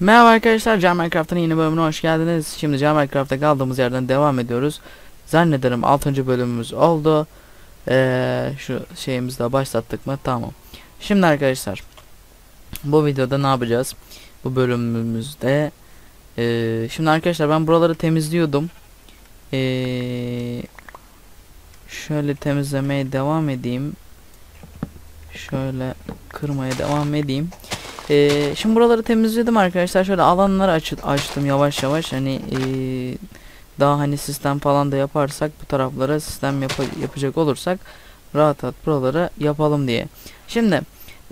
Merhaba arkadaşlar, Can Minecraft'ın yeni bölümüne hoş geldiniz. Şimdi Can Minecraft'ta kaldığımız yerden devam ediyoruz. Zannederim 6. bölümümüz oldu. Ee, şu şeyimizi de başlattık mı? Tamam. Şimdi arkadaşlar, bu videoda ne yapacağız? Bu bölümümüzde. Ee, şimdi arkadaşlar ben buraları temizliyordum. Ee, şöyle temizlemeye devam edeyim. Şöyle kırmaya devam edeyim. Ee, şimdi buraları temizledim arkadaşlar. Şöyle alanları aç açtım yavaş yavaş. Hani ee, daha hani sistem falan da yaparsak bu taraflara sistem yap yapacak olursak rahat rahat buraları yapalım diye. Şimdi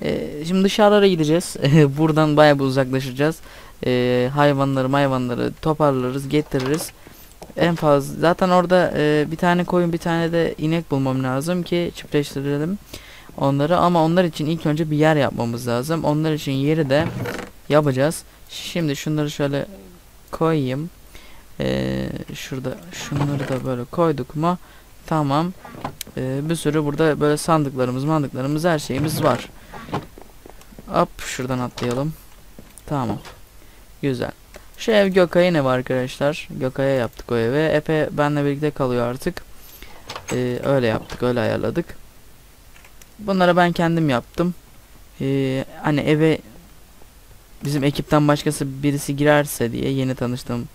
ee, şimdi dışarılara gideceğiz. Buradan bayağı bir uzaklaşacağız. Ee, hayvanları hayvanları toparlarız getiririz. En fazla zaten orada ee, bir tane koyun bir tane de inek bulmam lazım ki çiftleştirelim onları ama onlar için ilk önce bir yer yapmamız lazım. Onlar için yeri de yapacağız. Şimdi şunları şöyle koyayım. Ee, şurada şunları da böyle koyduk mu tamam. Ee, bir sürü burada böyle sandıklarımız mandıklarımız her şeyimiz var. Hop şuradan atlayalım. Tamam. Güzel. Şu ev Gökay'ın evi arkadaşlar. Gökay'a yaptık o evi. Epe benle birlikte kalıyor artık. Ee, öyle yaptık öyle ayarladık. Bunları ben kendim yaptım. Ee, hani eve bizim ekipten başkası birisi girerse diye yeni tanıştığım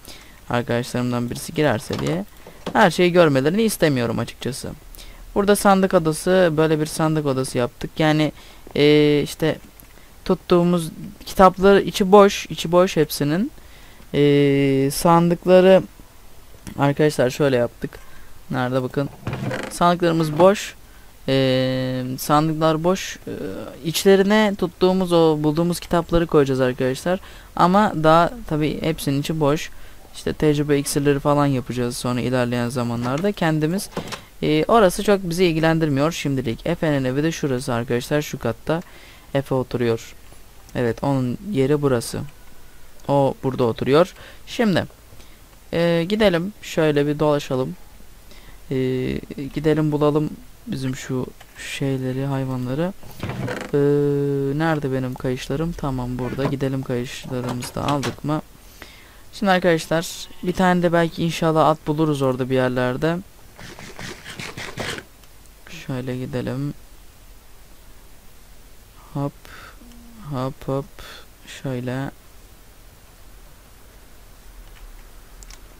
arkadaşlarımdan birisi girerse diye her şeyi görmelerini istemiyorum açıkçası. Burada sandık odası böyle bir sandık odası yaptık. Yani ee, işte tuttuğumuz kitapları içi boş içi boş hepsinin. Ee, sandıkları arkadaşlar şöyle yaptık. Nerede bakın. Sandıklarımız boş. Ee, sandıklar boş. Ee, içlerine tuttuğumuz o bulduğumuz kitapları koyacağız arkadaşlar. Ama daha tabi hepsinin içi boş. İşte tecrübe iksirleri falan yapacağız sonra ilerleyen zamanlarda. Kendimiz e, orası çok bizi ilgilendirmiyor şimdilik. Efe'nin evi de şurası arkadaşlar şu katta. Efe oturuyor. Evet onun yeri burası. O burada oturuyor. Şimdi e, gidelim şöyle bir dolaşalım. E, gidelim bulalım bizim şu şeyleri hayvanları. Ee, nerede benim kayışlarım? Tamam burada. Gidelim kayışlarımızı da aldık mı? Şimdi arkadaşlar bir tane de belki inşallah at buluruz orada bir yerlerde. Şöyle gidelim. Hop hop hop. Şöyle.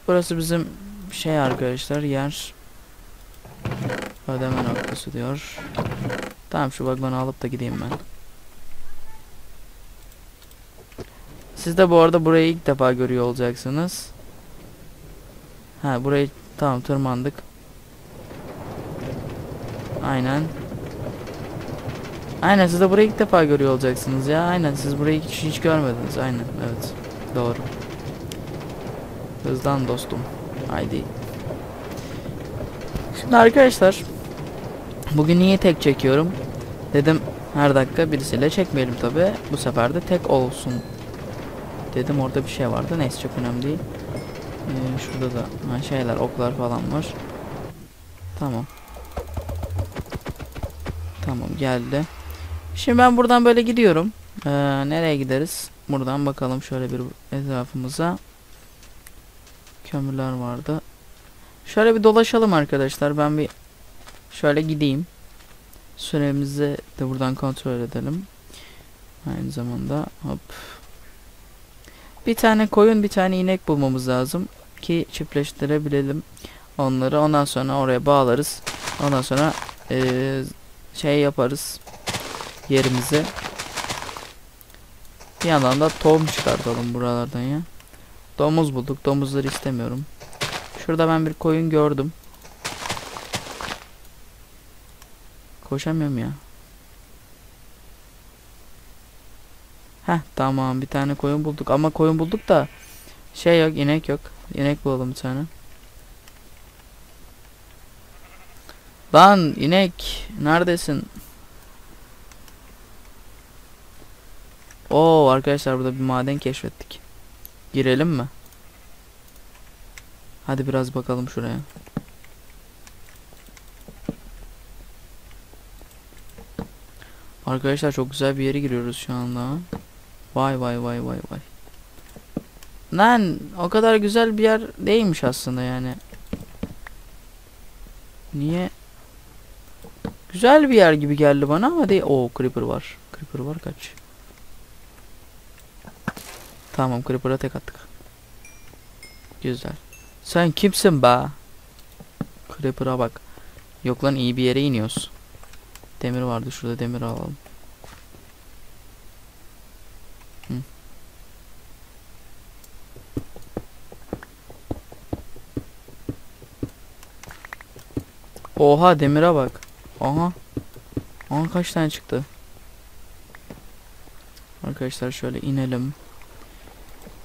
Burası bizim şey arkadaşlar yer Ödeme noktası diyor. Tamam şu vagonu alıp da gideyim ben. Siz de bu arada burayı ilk defa görüyor olacaksınız. Ha burayı tamam tırmandık. Aynen. Aynen siz de burayı ilk defa görüyor olacaksınız ya. Aynen siz burayı hiç, hiç görmediniz. Aynen evet. Doğru. Hızdan dostum. Haydi. Şimdi arkadaşlar Bugün niye tek çekiyorum? Dedim her dakika birisiyle çekmeyelim tabi. Bu sefer de tek olsun. Dedim orada bir şey vardı. Neyse çok önemli değil. Ee, şurada da ha, şeyler oklar falan var. Tamam. Tamam geldi. Şimdi ben buradan böyle gidiyorum. Ee, nereye gideriz? Buradan bakalım şöyle bir etrafımıza. Kömürler vardı. Şöyle bir dolaşalım arkadaşlar. Ben bir Şöyle gideyim. Süremizi de buradan kontrol edelim. Aynı zamanda hop. Bir tane koyun bir tane inek bulmamız lazım. Ki çiftleştirebilelim onları. Ondan sonra oraya bağlarız. Ondan sonra ee, şey yaparız. Yerimizi. Bir yandan da tohum çıkartalım buralardan ya. Domuz bulduk. Domuzları istemiyorum. Şurada ben bir koyun gördüm. Koşamıyorum ya. Heh tamam bir tane koyun bulduk ama koyun bulduk da şey yok inek yok. İnek bulalım bir tane. Lan inek neredesin? Oo arkadaşlar burada bir maden keşfettik. Girelim mi? Hadi biraz bakalım şuraya. Arkadaşlar çok güzel bir yere giriyoruz şu anda. Vay vay vay vay vay. Lan o kadar güzel bir yer değilmiş aslında yani. Niye? Güzel bir yer gibi geldi bana ama değil. Oo creeper var. Creeper var kaç. Tamam creeper'a tek attık. Güzel. Sen kimsin be? Creeper'a bak. Yok lan iyi bir yere iniyoruz. Demir vardı şurada demir alalım. Hı. Oha demire bak. Aha. Aha kaç tane çıktı. Arkadaşlar şöyle inelim.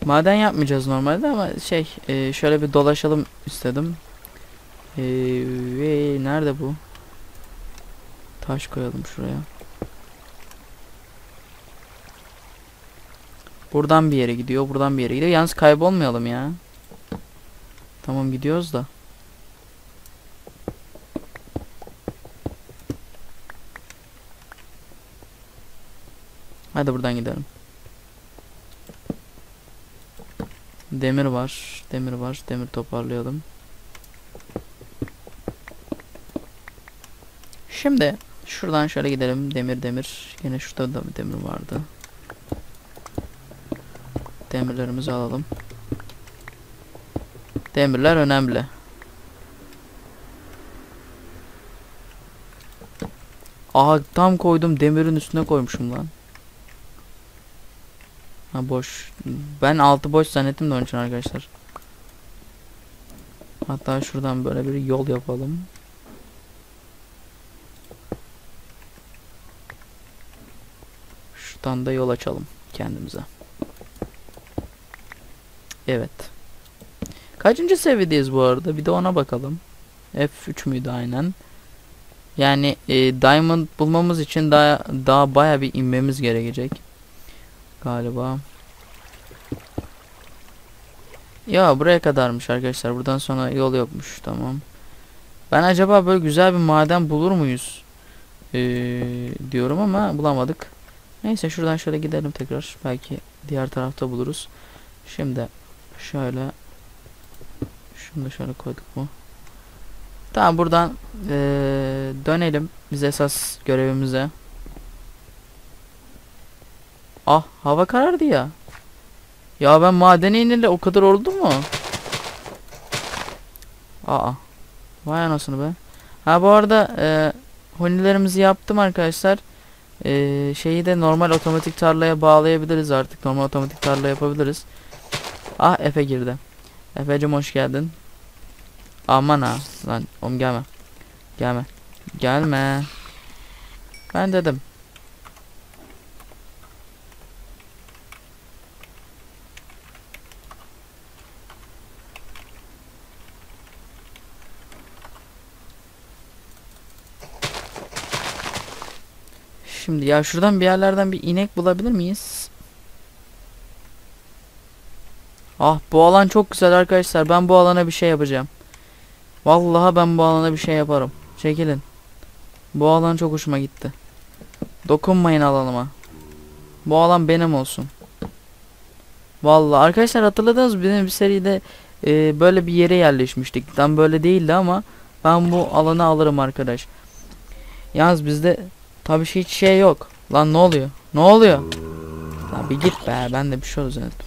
Maden yapmayacağız normalde ama şey e, şöyle bir dolaşalım istedim. E, ve nerede bu? Taş koyalım şuraya. Buradan bir yere gidiyor, buradan bir yere gidiyor. Yalnız kaybolmayalım ya. Tamam gidiyoruz da. Hadi buradan gidelim. Demir var. Demir var. Demir toparlayalım. Şimdi şuradan şöyle gidelim. Demir demir. Yine şurada da bir demir vardı. Demirlerimizi alalım. Demirler önemli. Aha tam koydum demirin üstüne koymuşum lan. Ha boş. Ben altı boş zannettim de onun için arkadaşlar. Hatta şuradan böyle bir yol yapalım. Şuradan da yol açalım kendimize. Evet. Kaçıncı seviyedeyiz bu arada? Bir de ona bakalım. F3 müydü aynen. Yani e, diamond bulmamız için daha daha baya bir inmemiz gerekecek. Galiba. Ya buraya kadarmış arkadaşlar. Buradan sonra yol yokmuş. Tamam. Ben acaba böyle güzel bir maden bulur muyuz? Ee, diyorum ama bulamadık. Neyse şuradan şöyle gidelim tekrar. Belki diğer tarafta buluruz. Şimdi şöyle şunu da şöyle koyduk mu? Tamam buradan ee, dönelim biz esas görevimize. Ah hava karardı ya. Ya ben madene ineli o kadar oldu mu? Aa. Vay anasını be. Ha bu arada e, hunilerimizi yaptım arkadaşlar. E, şeyi de normal otomatik tarlaya bağlayabiliriz artık. Normal otomatik tarla yapabiliriz. Ah Efe girdi. Efe'cim hoş geldin. Aman ha. Lan oğlum gelme. Gelme. Gelme. Ben dedim. Şimdi ya şuradan bir yerlerden bir inek bulabilir miyiz? Ah bu alan çok güzel arkadaşlar. Ben bu alana bir şey yapacağım. Vallahi ben bu alana bir şey yaparım. Çekilin. Bu alan çok hoşuma gitti. Dokunmayın alanıma. Bu alan benim olsun. Vallahi arkadaşlar hatırladınız mı? Benim bir seride e, böyle bir yere yerleşmiştik. Tam böyle değildi ama ben bu alanı alırım arkadaş. Yalnız bizde tabii hiç şey yok. Lan ne oluyor? Ne oluyor? Lan bir git be. Ben de bir şey zannettim.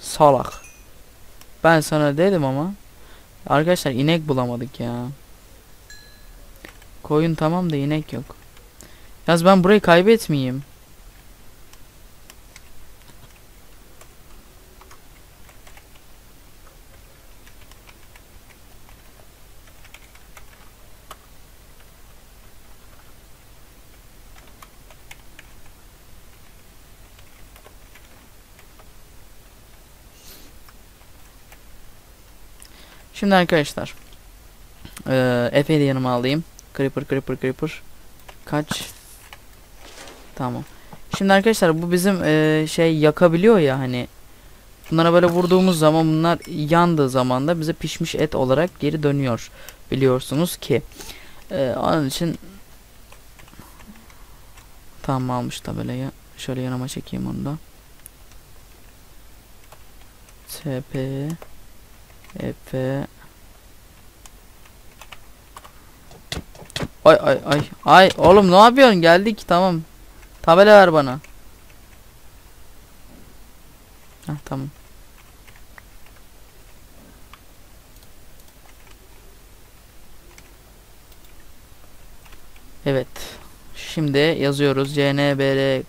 Salak. Ben sana dedim ama. Arkadaşlar inek bulamadık ya. Koyun tamam da inek yok. Yaz ben burayı kaybetmeyeyim. Şimdi arkadaşlar. Eee Efe'yi de yanıma alayım. Creeper creeper creeper. Kaç? Tamam. Şimdi arkadaşlar bu bizim eee, şey yakabiliyor ya hani. Bunlara böyle vurduğumuz zaman bunlar yandığı zaman da bize pişmiş et olarak geri dönüyor. Biliyorsunuz ki. Eee, onun için Tamam almış tabelayı. Şöyle yanıma çekeyim onu da. TP Efe. Ay ay ay. Ay oğlum ne yapıyorsun? Geldik tamam. Tabela ver bana. Heh, tamam. Evet. Şimdi yazıyoruz. CNBR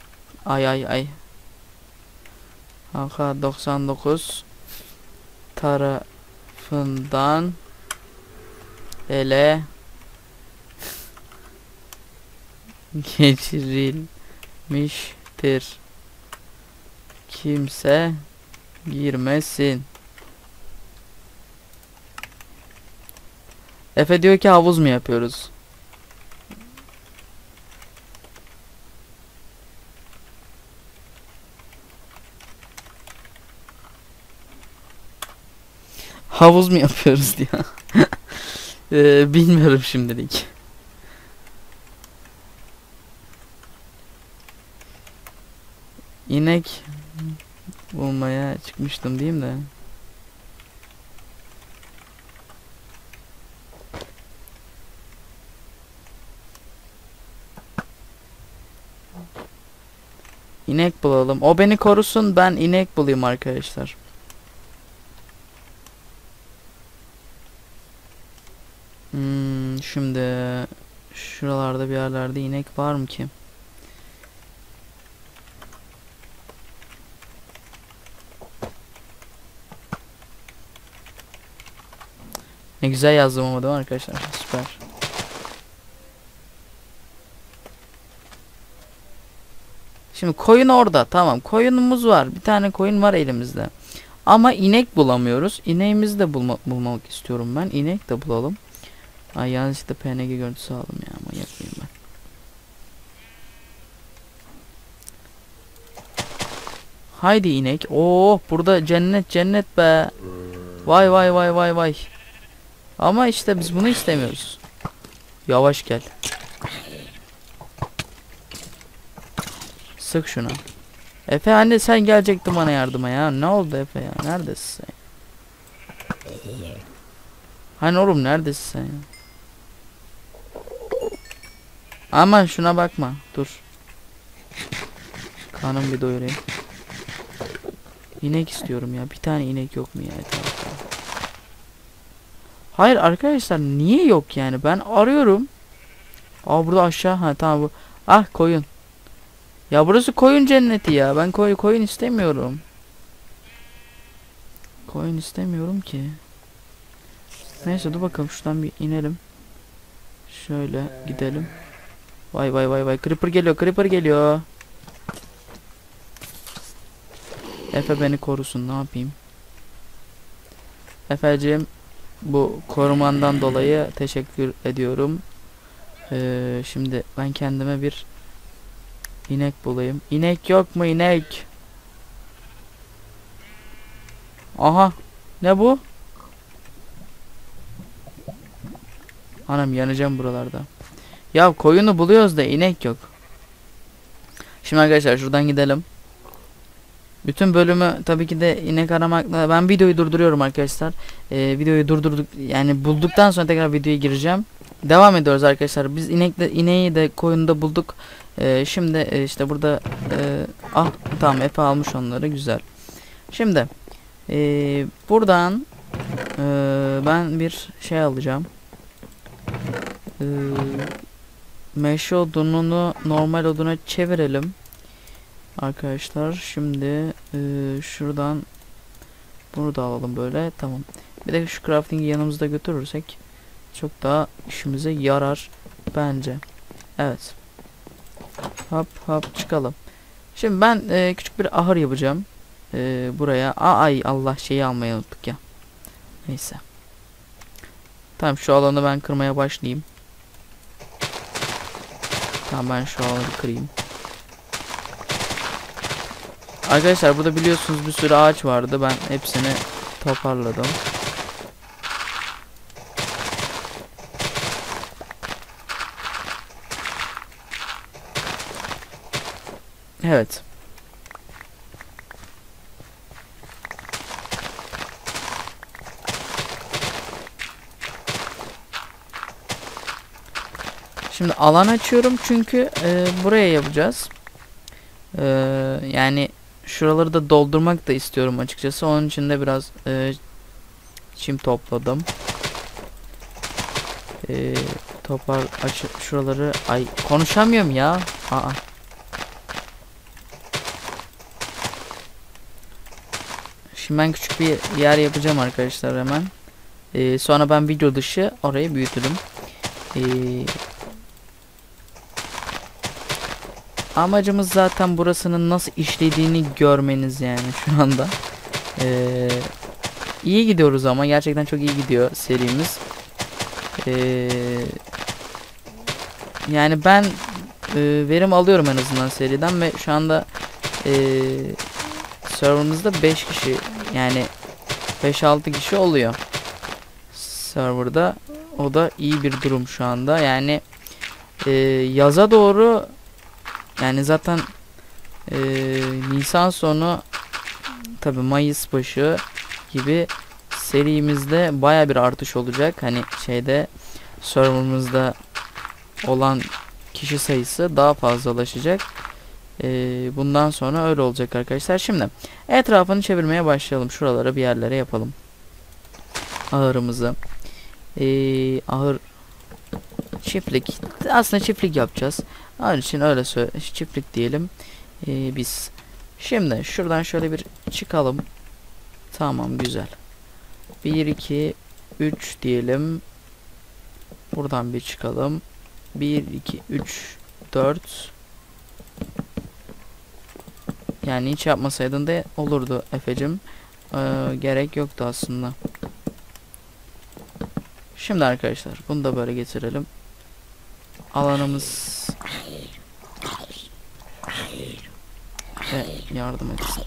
ay ay ay. AK 99 tarafından ele geçirilmiştir. Kimse girmesin. Efe diyor ki havuz mu yapıyoruz? Havuz mu yapıyoruz diyor. Ee, bilmiyorum şimdilik. İnek bulmaya çıkmıştım diyeyim de. İnek bulalım. O beni korusun ben inek bulayım arkadaşlar. Şimdi şuralarda bir yerlerde inek var mı ki? Ne güzel yazdım ama değil mi arkadaşlar? Süper. Şimdi koyun orada. Tamam. Koyunumuz var. Bir tane koyun var elimizde. Ama inek bulamıyoruz. İneğimizi de bulma, bulmak istiyorum ben. İnek de bulalım. Ay yanlışlıkla PNG görüntüsü aldım ya. Manyak mıyım ben? Haydi inek. Oo burada cennet cennet be. Vay vay vay vay vay. Ama işte biz bunu istemiyoruz. Yavaş gel. Sık şunu. Efe anne sen gelecektin bana yardıma ya. Ne oldu Efe ya? Neredesin sen? Hani oğlum neredesin sen ya? Aman şuna bakma. Dur. Kanım bir doyurayım. İnek istiyorum ya. Bir tane inek yok mu ya? Hayır arkadaşlar niye yok yani? Ben arıyorum. Aa burada aşağı. Ha tamam bu. Ah koyun. Ya burası koyun cenneti ya. Ben koy koyun istemiyorum. Koyun istemiyorum ki. Neyse dur bakalım şuradan bir inelim. Şöyle gidelim. Vay vay vay vay. Creeper geliyor. Creeper geliyor. Efe beni korusun. Ne yapayım? Efeciğim bu korumandan dolayı teşekkür ediyorum. Ee, şimdi ben kendime bir inek bulayım. İnek yok mu inek? Aha. Ne bu? Anam yanacağım buralarda. Ya koyunu buluyoruz da inek yok. Şimdi arkadaşlar şuradan gidelim. Bütün bölümü tabii ki de inek aramakla ben videoyu durduruyorum arkadaşlar. Ee, videoyu durdurduk yani bulduktan sonra tekrar videoya gireceğim. Devam ediyoruz arkadaşlar. Biz inekle ineği de koyunu da bulduk. Ee, şimdi e, işte burada e, ah tamam Efe almış onları güzel. Şimdi e, buradan e, ben bir şey alacağım. E, meşe odununu normal oduna çevirelim. Arkadaşlar şimdi e, şuradan bunu da alalım böyle tamam. Bir de şu crafting'i yanımızda götürürsek çok daha işimize yarar bence. Evet. Hop hop çıkalım. Şimdi ben e, küçük bir ahır yapacağım. E, buraya. Aa, ay Allah şeyi almayı unuttuk ya. Neyse. Tamam şu alanı ben kırmaya başlayayım. Tamam ben şu alanı kırayım. Arkadaşlar burada biliyorsunuz bir sürü ağaç vardı. Ben hepsini toparladım. Evet. Şimdi alan açıyorum çünkü e, buraya yapacağız. E, yani şuraları da doldurmak da istiyorum açıkçası. Onun için de biraz e, çim topladım. E, topar aç şuraları ay konuşamıyorum ya. Aa. Şimdi ben küçük bir yer yapacağım arkadaşlar hemen. E, sonra ben video dışı orayı büyütürüm. Ee, amacımız zaten burasının nasıl işlediğini görmeniz yani şu anda. Ee, iyi gidiyoruz ama gerçekten çok iyi gidiyor serimiz. Ee, yani ben e, verim alıyorum en azından seriden ve şu anda e, serverımızda 5 kişi yani 5-6 kişi oluyor serverda o da iyi bir durum şu anda. Yani e, yaza doğru yani zaten e, Nisan sonu tabi Mayıs başı gibi serimizde baya bir artış olacak. Hani şeyde serverımızda olan kişi sayısı daha fazlalaşacak. E, bundan sonra öyle olacak arkadaşlar. Şimdi etrafını çevirmeye başlayalım. Şuralara bir yerlere yapalım. Ağırımızı ee, ahır çiftlik aslında çiftlik yapacağız onun için öyle çiftlik diyelim ee, biz. Şimdi şuradan şöyle bir çıkalım. Tamam güzel. 1 2 3 diyelim. Buradan bir çıkalım. 1 2 3 4 yani hiç yapmasaydın da olurdu Efecim. Ee, gerek yoktu aslında. Şimdi arkadaşlar bunu da böyle getirelim. Alanımız ve yardım etsin.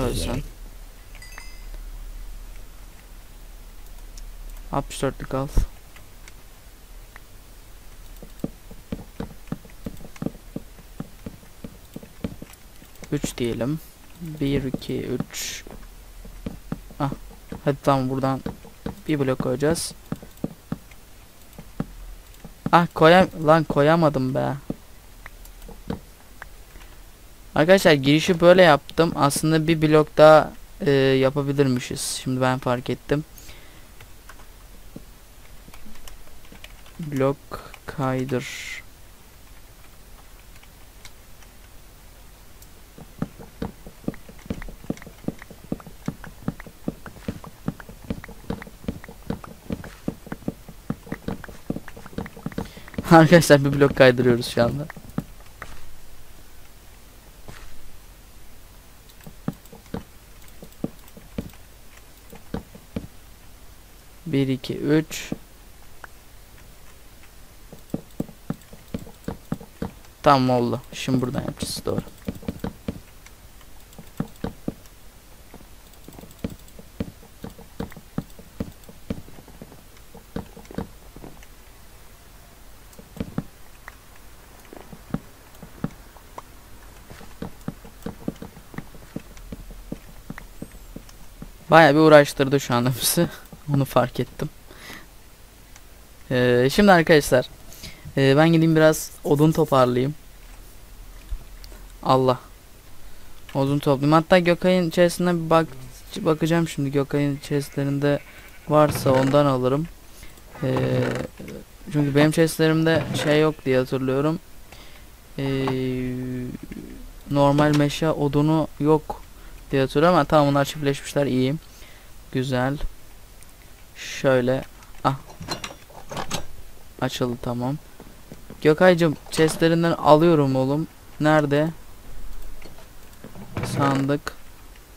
Ölsen. 64'lük al. Üç diyelim. Bir, iki, üç. Ah. Hadi tamam buradan bir blok koyacağız. Ah koyam lan koyamadım be. Arkadaşlar girişi böyle yaptım. Aslında bir blok daha e, yapabilirmişiz. Şimdi ben fark ettim. Blok kaydır. Arkadaşlar bir blok kaydırıyoruz şu anda. Bir, iki, üç. Tamam oldu. Şimdi buradan yapacağız. Doğru. Baya bir uğraştırdı şu anda bizi. Onu fark ettim. Ee, şimdi arkadaşlar. E, ben gideyim biraz odun toparlayayım. Allah. Odun toplayayım. Hatta Gökay'ın içerisine bir bak bakacağım şimdi. Gökay'ın chestlerinde varsa ondan alırım. Ee, çünkü benim chestlerimde şey yok diye hatırlıyorum. Ee, normal meşe odunu yok diye hatırlıyorum ama tamam bunlar çiftleşmişler iyiyim. Güzel. Şöyle. Ah. Açıldı tamam. Gökaycım chestlerinden alıyorum oğlum. Nerede? Sandık.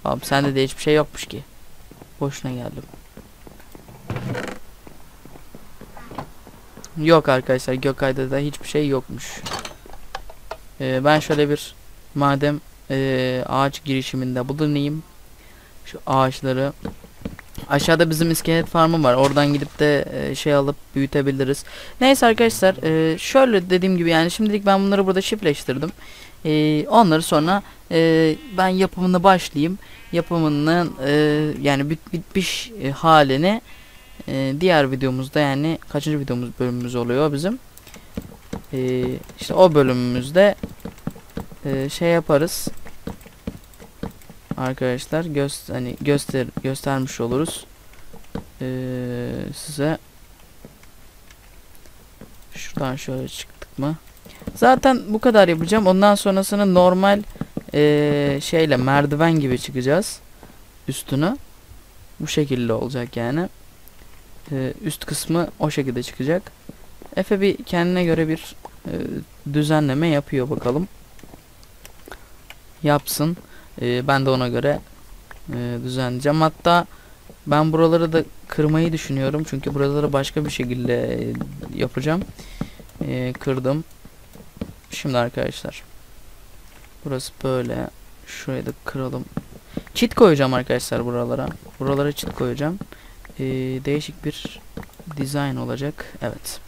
Abi sende de hiçbir şey yokmuş ki. Boşuna geldim. Yok arkadaşlar Gökay'da da hiçbir şey yokmuş. Ee, ben şöyle bir madem e, ağaç girişiminde bulunayım. Şu ağaçları Aşağıda bizim iskelet farmı var. Oradan gidip de e, şey alıp büyütebiliriz. Neyse arkadaşlar e, şöyle dediğim gibi yani şimdilik ben bunları burada çiftleştirdim. E, onları sonra e, ben yapımını başlayayım. Yapımının e, yani bit bitmiş e, halini e, diğer videomuzda yani kaçıncı videomuz bölümümüz oluyor bizim? Ee, işte o bölümümüzde e, şey yaparız. Arkadaşlar göz hani göster göstermiş oluruz. Ee, size şuradan şöyle çıktık mı? Zaten bu kadar yapacağım. Ondan sonrasını normal e, şeyle merdiven gibi çıkacağız üstünü. Bu şekilde olacak yani. Ee, üst kısmı o şekilde çıkacak. Efe bir kendine göre bir e, düzenleme yapıyor bakalım. Yapsın. Ee, ben de ona göre e, düzenleyeceğim. Hatta ben buraları da kırmayı düşünüyorum. Çünkü buraları başka bir şekilde e, yapacağım. E, kırdım. Şimdi arkadaşlar. Burası böyle. Şurayı da kıralım. Çit koyacağım arkadaşlar buralara. Buralara çit koyacağım. Ee, değişik bir dizayn olacak. Evet.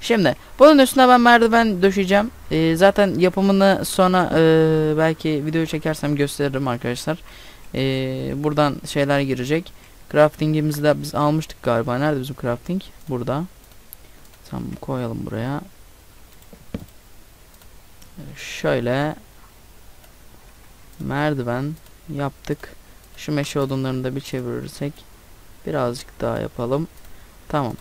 Şimdi bunun üstüne ben merdiven döşeyeceğim. Ee, zaten yapımını sonra e, belki video çekersem gösteririm arkadaşlar. Ee, buradan şeyler girecek. Crafting'imizi de biz almıştık galiba. Nerede bizim crafting? Burada. Tamam koyalım buraya. Şöyle merdiven yaptık. Şu meşe odunlarını da bir çevirirsek birazcık daha yapalım. Tamam.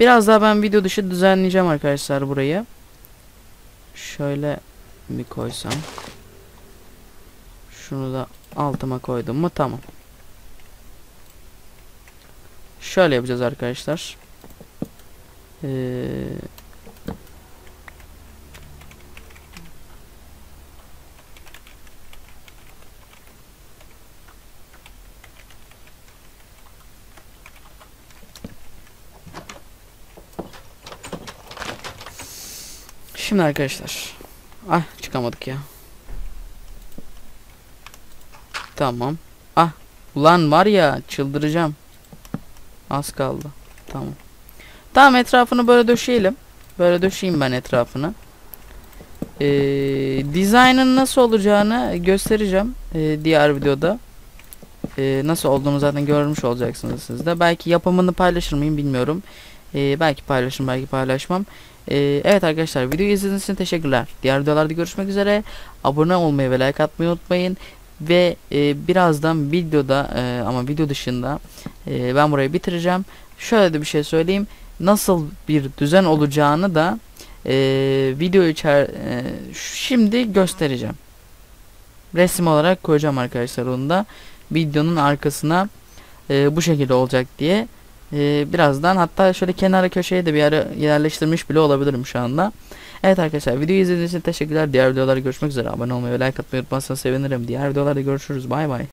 Biraz daha ben video dışı düzenleyeceğim arkadaşlar burayı. Şöyle bir koysam. Şunu da altıma koydum mu tamam. Şöyle yapacağız arkadaşlar. Ee, Şimdi arkadaşlar. Ah çıkamadık ya. Tamam. Ah ulan var ya çıldıracağım. Az kaldı. Tamam. Tamam etrafını böyle döşeyelim. Böyle döşeyeyim ben etrafını. Ee, dizaynın nasıl olacağını göstereceğim ee, diğer videoda. Ee, nasıl olduğunu zaten görmüş olacaksınız siz de. Belki yapımını paylaşır mıyım bilmiyorum. Ee, belki paylaşırım belki paylaşmam. Ee, evet arkadaşlar videoyu izlediğiniz için teşekkürler. Diğer videolarda görüşmek üzere. Abone olmayı ve like atmayı unutmayın. Ve e, birazdan videoda e, ama video dışında e, ben burayı bitireceğim. Şöyle de bir şey söyleyeyim. Nasıl bir düzen olacağını da video içer şimdi göstereceğim. Resim olarak koyacağım arkadaşlar onu da. Videonun arkasına bu şekilde olacak diye. Ee, birazdan hatta şöyle kenara köşeye de bir ara yerleştirmiş bile olabilirim şu anda. Evet arkadaşlar videoyu izlediğiniz için teşekkürler. Diğer videolarda görüşmek üzere. Abone olmayı ve like atmayı unutmazsanız sevinirim. Diğer videolarda görüşürüz. Bay bay.